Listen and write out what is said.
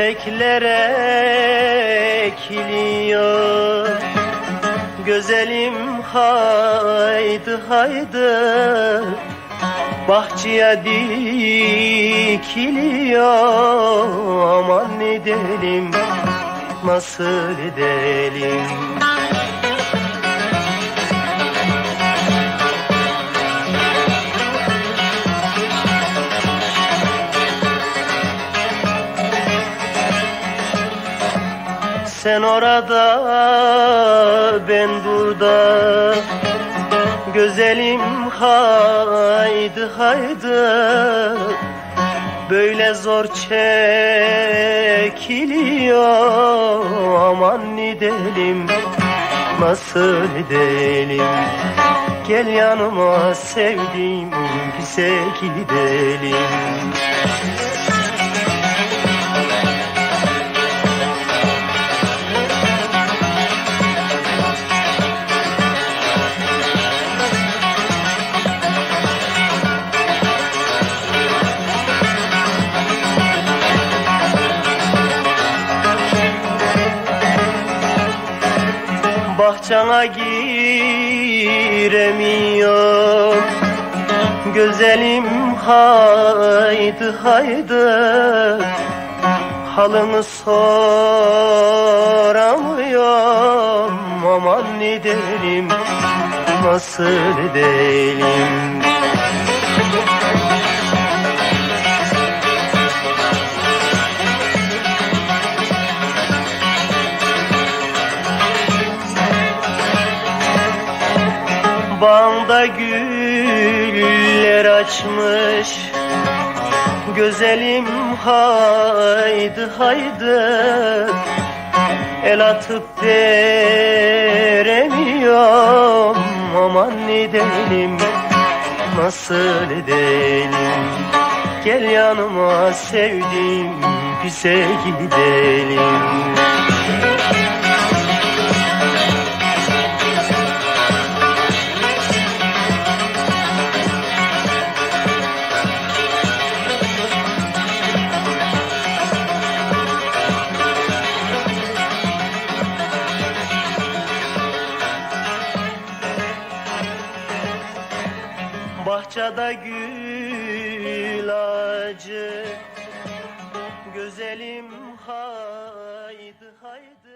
Çiçekler ekiliyor Güzelim haydi haydi. Bahçeye dikiliyor. Aman edelim nasıl edelim Sen orada ben burada. Güzelim haydi haydi. Böyle zor çekiliyor. Aman edelim nasıl edelim? Gel yanıma sevdiğim bize gidelim Bahçana giremiyor Güzelim haydi haydi. Halını soramıyorum. Aman ne derim nasıl edelim Bağımda güller açmış. Güzelim haydi haydi. El atıp veremiyorum. Aman ne edelim nasıl edelim? Gel yanıma sevdiğim bize gidelim Bahçede gül ağacı Güzelim haydi haydi